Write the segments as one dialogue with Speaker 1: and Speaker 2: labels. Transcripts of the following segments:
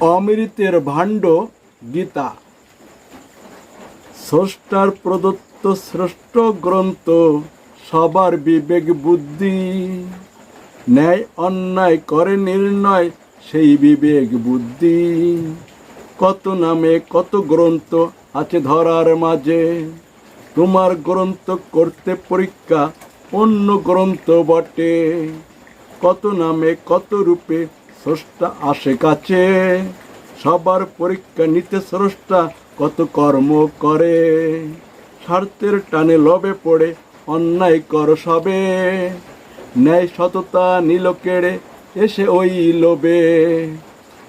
Speaker 1: অমৃতের ভাণ্ড গীতা। স্রষ্টার প্রদত্ত শ্রেষ্ঠ গ্রন্থ, সবার বিবেক বুদ্ধি। ন্যায় অন্যায় করে নির্ণয়, সেই বিবেক বুদ্ধি। কত নামে কত গ্রন্থ আছে ধরার মাঝে। তোমার গ্রন্থ করতে পরীক্ষা অন্য গ্রন্থ বটে। কত নামে কত রূপে স্রষ্টা আসে কাছে। সবার পরীক্ষা নিতে স্রষ্টা কত কর্ম করে। স্বার্থের টানে লবে পড়ে, অন্যায় কর সবে। ন্যায় সততা নিল কেড়ে, এসে ওই লোবে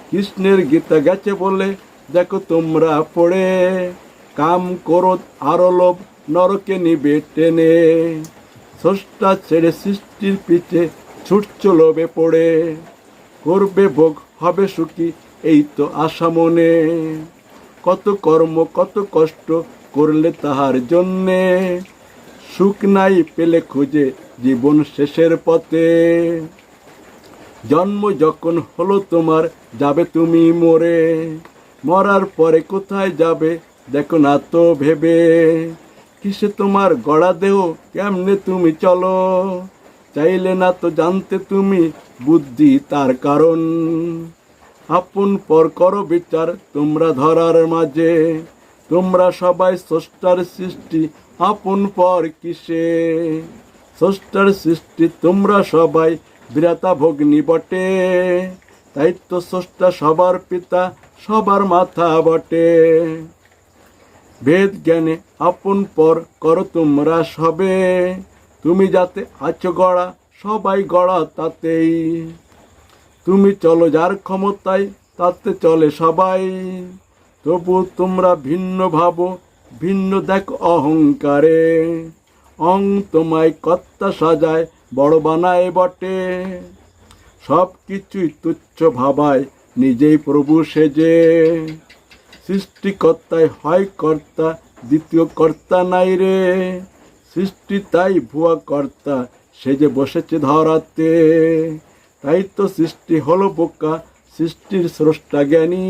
Speaker 1: কৃষ্ণের গীতা গেছে বলে, দেখো তোমরা পড়ে। কাম করো আরও লোভ, নরকে নিবে টেনে। স্রষ্টা ছেড়ে সৃষ্টির পিছে ছুটছ লোভে পড়ে। করবে ভোগ, হবে সুখী, এই তো আশা মনে। কত কর্ম, কত কষ্ট করলে তাহার জন্যে। সুখ নাই পেলে খুঁজে জীবন শেষের পথে। জন্ম যখন হলো তোমার, যাবে তুমি মরে। মরার পরে কোথায় যাবে, দেখো না তো ভেবে। কিসে তোমার গড়া দেহ, কেমনে তুমি চলো? চাইলে না তো জানতে তুমি বুদ্ধি তার কারণ। আপন পর করো বিচার তোমরা ধরার মাঝে। তোমরা সবাই স্রষ্টার সৃষ্টি, আপন পর কিসে? স্রষ্টার সৃষ্টি তোমরা সবাই বিরাতা ভগ্নি বটে। তাই তো স্রষ্টা সবার পিতা, সবার মাথা বটে। ভেদ জ্ঞানে আপন পর করো তোমরা সবে। তুমি যাতে আছো গড়া, সবাই গড়া তাতেই। তুমি চলো যার ক্ষমতায়, তাতে চলে সবাই। তবু তোমরা ভিন্ন ভাবো, ভিন্ন দেখ অহংকারে। অং তোমায় কর্তা সাজায়, বড় বানায় বটে। সব কিছুই তুচ্ছ ভাবায়, নিজেই প্রভু সেজে। সৃষ্টিকর্তায় হয় কর্তা, দ্বিতীয় কর্তা নাই রে। সৃষ্টি তাই ভুয়া কর্তা, সে যে বসেছে ধরাতে। তাই তো সৃষ্টি হলো বোকা, সৃষ্টির স্রষ্টা জ্ঞানী।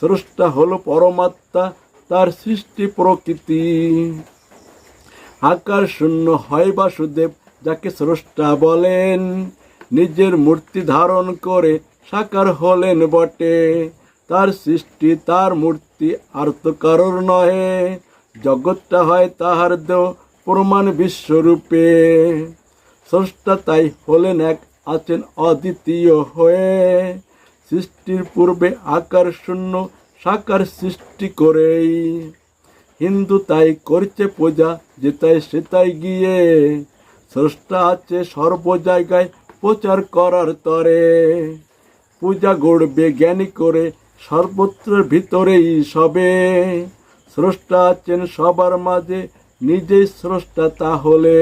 Speaker 1: স্রষ্টা হলো পরমাত্মা, তার সৃষ্টি প্রকৃতি। আকার শূন্য হয় বাসুদেব, যাকে স্রষ্টা বলেন। নিজের মূর্তি ধারণ করে সাকার হলেন বটে। তার সৃষ্টি, তার মূর্তি আর তো কারোর নহে। জগৎটা হয় তাহার দেহ প্রমাণ বিশ্বরূপে। স্রষ্টা তাই হলেন এক আছেন অদ্বিতীয় হয়ে। সৃষ্টির পূর্বে আকার শূন্য, সাকার সৃষ্টি করেই। হিন্দু তাই করছে পূজা যেতাই সেতাই গিয়ে। স্রষ্টা আছে সর্ব জায়গায় প্রচার করার তরে। পূজা গড়বে জ্ঞানী করে সর্বত্র ভিতরেই সবে। স্রষ্টা আছেন সবার মাঝে নিজেই স্রষ্টা তাহলে।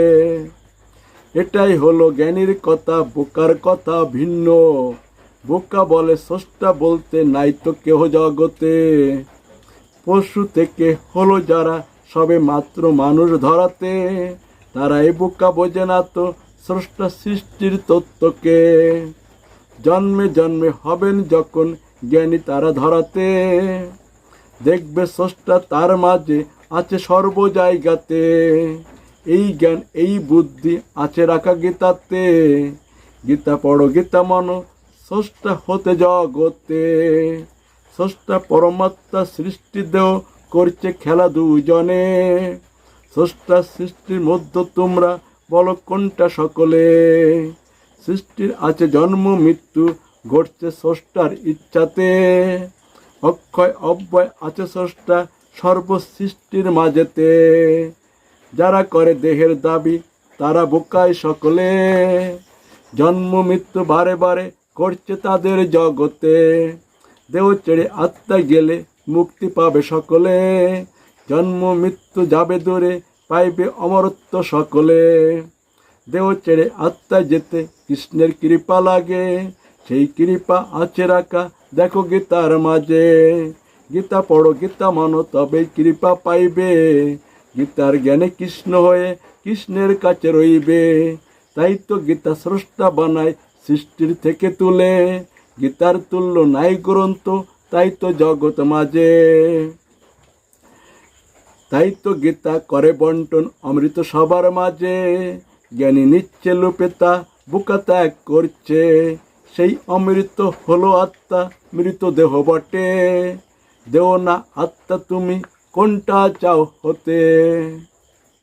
Speaker 1: এটাই হলো জ্ঞানীর কথা, বোকার কথা ভিন্ন। বোকা বলে স্রষ্টা বলতে নাই তো কেহ জগতে। পশু থেকে হলো যারা সবে মাত্র মানুষ ধরাতে তারা এই বোকা বোঝে না তো স্রষ্টা সৃষ্টির তত্ত্বকে। জন্মে জন্মে হবেন যখন জ্ঞানী তারা ধরাতে। দেখবে স্রষ্টা তার মাঝে আছে সর্ব জায়গাতে এই জ্ঞান, এই বুদ্ধি আছে রাখা গীতাতে। গীতা পড়ো, গীতা মানো, স্রষ্টা হতে জগতে। স্রষ্টা পরমাত্মা সৃষ্টি দেহ করছে খেলা দুজনে স্রষ্টা সৃষ্টির মধ্য তোমরা বলো কোনটা সকলে। সৃষ্টির আছে জন্ম, মৃত্যু, ঘটছে স্রষ্টার ইচ্ছাতে। অক্ষয়, অব্যয় আছে স্রষ্টা সর্বসৃষ্টির মাঝেতে। যারা করে দেহের দাবি, তারা বোকায় সকলে। জন্ম মৃত্যু বারে বারে করছে তাদের জগতে। দেহ ছেড়ে আত্মা গেলে মুক্তি পাবে সকলে। জন্ম মৃত্যু যাবে দূরে, পাইবে অমরত্ব সকলে। দেহ ছেড়ে আত্মা যেতে কৃষ্ণের কৃপা লাগে। সেই কৃপা আছে রাখা, দেখো গীতার মাঝে। গীতা পড়ো, গীতা মানো তবে কৃপা পাইবে। গীতার জ্ঞানে কৃষ্ণ হয়ে কৃষ্ণের কাছে রইবে। তাই তো গীতা স্রষ্টা বানায় সৃষ্টির থেকে তুলে। গীতার তুল্য নাই গ্রন্থ, তাই তো জগৎ মাঝে। তাই তো গীতা করে বন্টন অমৃত সবার মাঝে। জ্ঞানী নিচ্ছে লোপে তা, বুকা ত্যাগ করছে। সেই অমৃত হলো আত্মা মৃত দেহ বটে। দেও না আত্মা তুমি কোনটা চাও হতে